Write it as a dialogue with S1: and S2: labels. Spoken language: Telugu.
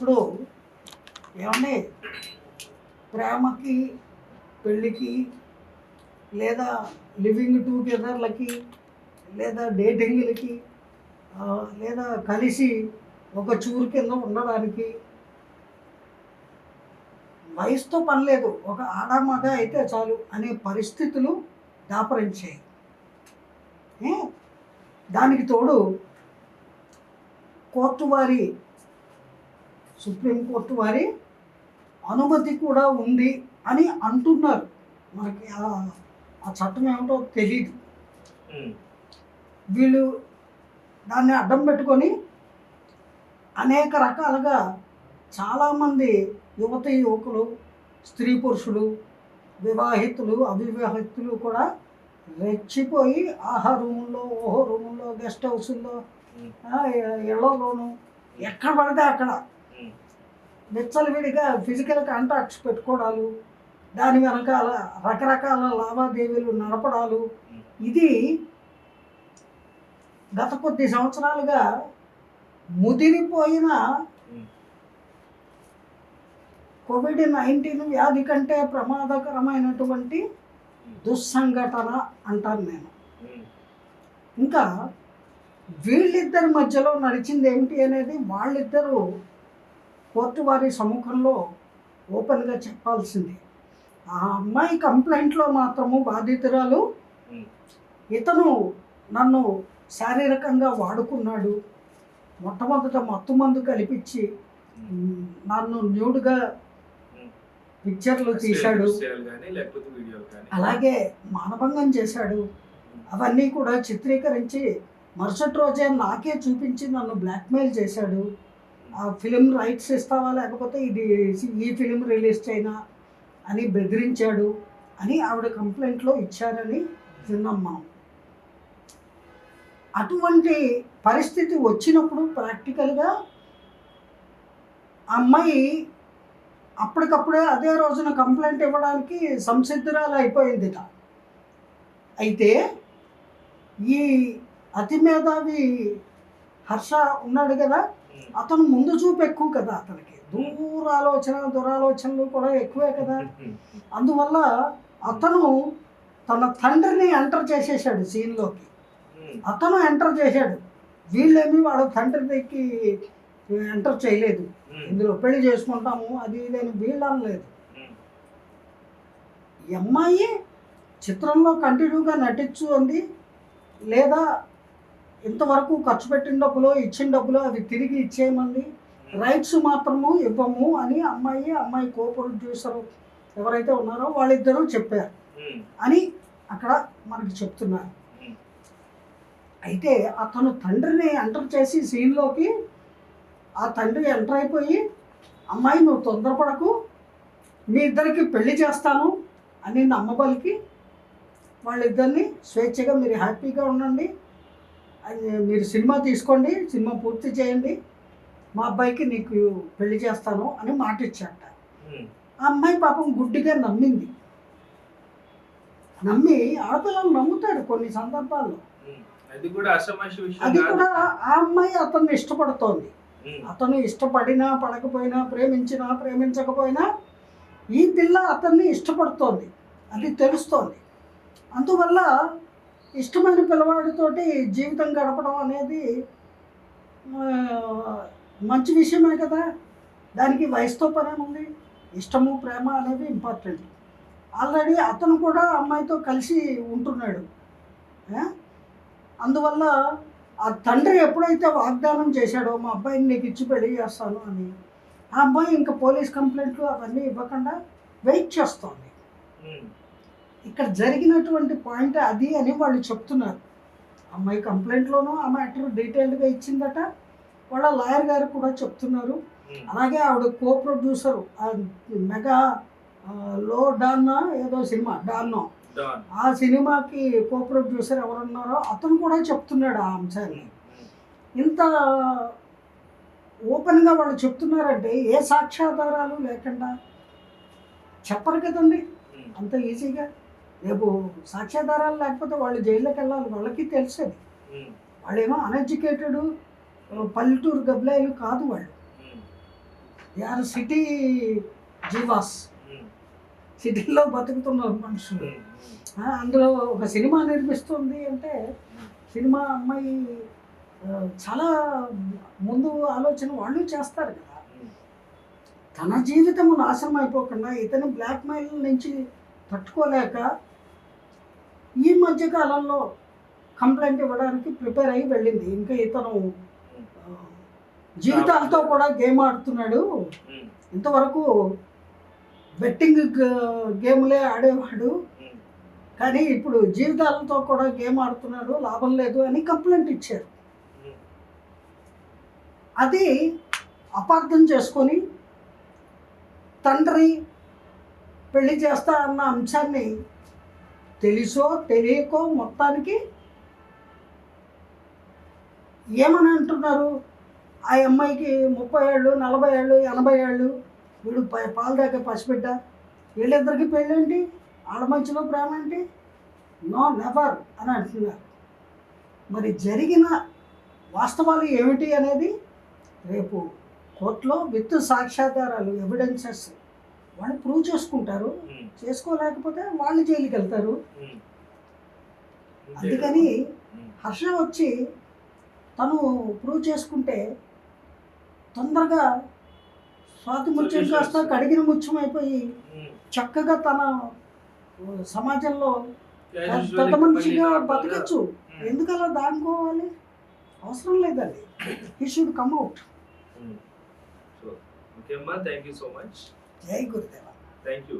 S1: ఇప్పుడు ఏమండి ప్రేమకి పెళ్ళికి లేదా లివింగ్ టుగెదర్లకి లేదా డేటింగ్లకి లేదా కలిసి ఒక చూరు కింద ఉండడానికి వయసుతో పని లేదు. ఒక ఆడ మగ అయితే చాలు అనే పరిస్థితులు దాపరించాయి. దానికి తోడు కోర్టు వారి సుప్రీంకోర్టు వారి అనుమతి కూడా ఉంది అని అంటున్నారు. మనకి ఆ- చట్టం ఏమిటో తెలియదు వీళ్ళు దాన్ని అడ్డం పెట్టుకొని అనేక రకాలుగా చాలామంది యువతి యువకులు స్త్రీ పురుషులు వివాహితులు అవివాహితులు కూడా రెచ్చిపోయి ఆహా రూముల్లో ఓహో రూముల్లో గెస్ట్ హౌసుల్లో ఇళ్ళలోను ఎక్కడ పడితే అక్కడ విచ్చలవిడిగా ఫిజికల్ కాంటాక్ట్స్ పెట్టుకోవడాలు దాని వెనకాల రకరకాల లావాదేవీలు నడపడాలు. ఇది గత కొద్ది సంవత్సరాలుగా ముదిరిపోయిన కోవిడ్ నైన్టీన్ వ్యాధి కంటే ప్రమాదకరమైనటువంటి దుస్సంఘటన అంటాను నేను. ఇంకా వీళ్ళిద్దరి మధ్యలో నడిచింది ఏమిటి అనేది వాళ్ళిద్దరూ కోర్టు వారి సముఖంలో ఓపెన్గా చెప్పాల్సింది. ఆ అమ్మాయి కంప్లైంట్లో మాత్రము బాధితురాలు ఇతను నన్ను శారీరకంగా వాడుకున్నాడు. మొట్టమొదట మత్తు మందు కల్పించి నన్ను న్యూడ్గా పిక్చర్లు తీశాడు. అలాగే మానభంగం చేశాడు. అవన్నీ కూడా చిత్రీకరించి మరుసటి రోజే నాకే చూపించి నన్ను బ్లాక్మెయిల్ చేశాడు. ఫిలిం రైట్స్ ఇస్తావా లేకపోతే ఇది ఈ ఫిలిం రిలీజ్ చేయనా అని బెదిరించాడు అని ఆవిడ కంప్లైంట్లో ఇచ్చారని విన్నాం అటువంటి పరిస్థితి వచ్చినప్పుడు ప్రాక్టికల్గా ఆ అమ్మాయి అప్పటికప్పుడే అదే రోజున కంప్లైంట్ ఇవ్వడానికి సంసిద్ధురాలు అయిపోయిందిట. అయితే ఈ అతి మేధావి హర్ష ఉన్నాడు కదా అతను ముందు చూపు ఎక్కువ కదా అతనికి. దూర ఆలోచన దురాలోచనలు కూడా ఎక్కువే కదా. అందువల్ల అతను తన తండ్రిని ఎంటర్ చేసేసాడు సీన్లోకి అతను ఎంటర్ చేశాడు. వీళ్ళేమి వాళ్ళ తండ్రికి ఎంటర్ చేయలేదు. ఇందులో పెళ్ళి చేసుకుంటాము అది ఇది వీళ్ళు అనలేదు. ఈ అమ్మాయి చిత్రంలో కంటిన్యూగా నటించు అంది లేదా ఇంతవరకు ఖర్చు పెట్టిన డబ్బులో ఇచ్చిన డబ్బులో అవి తిరిగి ఇచ్చేయమంది రైట్స్ మాత్రము ఇవ్వము అని అమ్మాయి అమ్మాయి కో ప్రొడ్యూసర్ ఎవరైతే ఉన్నారో వాళ్ళిద్దరూ చెప్పారు. అని అక్కడ మనకి చెప్తున్నారు. అయితే అతను తండ్రిని ఎంటర్ చేసి సీన్లోకి ఆ తండ్రి ఎంటర్ అయిపోయి అమ్మాయి నువ్వు తొందరపడకు మీ ఇద్దరికి పెళ్ళి చేస్తాను అని నమ్మబలికి వాళ్ళిద్దరిని స్వేచ్ఛగా మీరు హ్యాపీగా ఉండండి. అది మీరు సినిమా తీసుకోండి సినిమా పూర్తి చేయండి. మా అబ్బాయికి నీకు పెళ్ళి చేస్తాను అని మాట ఇచ్చాట ఆ అమ్మాయి పాపం గుడ్డిగా నమ్మింది. నమ్మి ఆడపిల్లలు నమ్ముతారు కొన్ని సందర్భాల్లో.
S2: అది కూడా
S1: అది కూడా ఆ అమ్మాయి అతన్ని ఇష్టపడుతోంది. అతను ఇష్టపడినా పడకపోయినా ప్రేమించినా ప్రేమించకపోయినా ఈ పిల్ల అతన్ని ఇష్టపడుతోంది. అది తెలుస్తోంది. అందువల్ల ఇష్టమైన పిల్లవాడితోటి జీవితం గడపడం అనేది మంచి విషయమే కదా. దానికి వయసుతో పని ఉంది. ఇష్టము ప్రేమ అనేది ఇంపార్టెంట్ ఆల్రెడీ అతను కూడా అమ్మాయితో కలిసి ఉంటున్నాడు. అందువల్ల ఆ తండ్రి ఎప్పుడైతే వాగ్దానం చేశాడో మా అబ్బాయిని నీకు ఇచ్చి పెళ్ళి చేస్తాను అని ఆ అమ్మాయి ఇంకా పోలీస్ కంప్లైంట్లు అవన్నీ ఇవ్వకుండా వెయిట్ చేస్తోంది. ఇక్కడ జరిగినటువంటి పాయింట్ అది అని వాళ్ళు చెప్తున్నారు. అమ్మాయి కంప్లైంట్లోనూ ఆ మ్యాటర్ డీటెయిల్డ్గా ఇచ్చిందట. వాళ్ళ లాయర్ గారు కూడా చెప్తున్నారు. అలాగే ఆవిడ కో ప్రొడ్యూసర్ మెగా లో డాన్నా ఏదో సినిమా డాన్నో.
S2: డాన్.
S1: ఆ సినిమాకి కో ప్రొడ్యూసర్ ఎవరున్నారో అతను కూడా చెప్తున్నాడు ఆ అంశాన్ని. ఇంత ఓపెన్గా వాళ్ళు చెప్తున్నారంటే ఏ సాక్ష్యాధారాలు లేకుండా చెప్పరు కదండి. అంత ఈజీగా రేపు సాక్ష్యాధారాలు లేకపోతే వాళ్ళు జైల్లోకి వెళ్ళాలి. వాళ్ళకి తెలుసది
S2: ఉమ్,
S1: వాళ్ళేమో అన్ఎడ్యుకేటెడ్ పల్లెటూరు గబ్లాయిలు కాదు వాళ్ళు. దే ఆర్ సిటీ జీవాస్. సిటీలో బతుకుతున్నారు మనుషులు. అందులో ఒక సినిమా నిర్మిస్తుంది అంటే సినిమా అమ్మాయి చాలా ముందు ఆలోచన వాళ్ళు చేస్తారు కదా. తన జీవితం నాశనం అయిపోకుండా ఇతని బ్లాక్మెయిల్ నుంచి తట్టుకోలేక ఈ మధ్య కాలంలో కంప్లైంట్ ఇవ్వడానికి ప్రిపేర్ అయ్యి వెళ్ళింది. ఇంకా ఇతను జీవితాలతో కూడా గేమ్ ఆడుతున్నాడు. ఇంతవరకు బెట్టింగ్ గేమ్లే ఆడేవాడు. కానీ ఇప్పుడు జీవితాలతో కూడా గేమ్ ఆడుతున్నాడు లాభం లేదు అని కంప్లైంట్ ఇచ్చారు. అది అపార్థం చేసుకొని తండ్రి పెళ్ళి చేస్తా అన్న అంశాన్ని తెలుసో తెలియకో మొత్తానికి ఏమని అంటున్నారు? ఆ అమ్మాయికి ముప్పై ఏళ్ళు నలభై ఏళ్ళు ఎనభై ఏళ్ళు వీడు పాలు దాకా పసిబిడ్డ. వీళ్ళిద్దరికి పెళ్ళేంటి? ఆడమంచులో ప్రేమ ఏంటి? నో నెవర్ అని అంటున్నారు. మరి జరిగిన వాస్తవాలు ఏమిటి అనేది రేపు కోర్టులో విత్ సాక్ష్యాధారాలు ఎవిడెన్సెస్ వాళ్ళు ప్రూవ్ చేసుకుంటారు. చేసుకోలేకపోతే వాళ్ళు జైలుకి వెళ్తారు. అందుకని హర్ష వచ్చి తను ప్రూవ్ చేసుకుంటే తొందరగా స్వాతి ముత్యం కాస్త కడిగిన ముత్యం అయిపోయి. చక్కగా తన సమాజంలో పెద్ద మనిషిగా బతకచ్చు.
S2: ఉమ్,
S1: ఎందుకు అలా దానుకోవాలి అవసరం లేదండి. He should come out
S2: okay అమ్మా థ్యాంక్ యూ సో మచ్ ಜೈ ಗುರುದೇವ ಥ್ಯಾಂಕ್ ಯು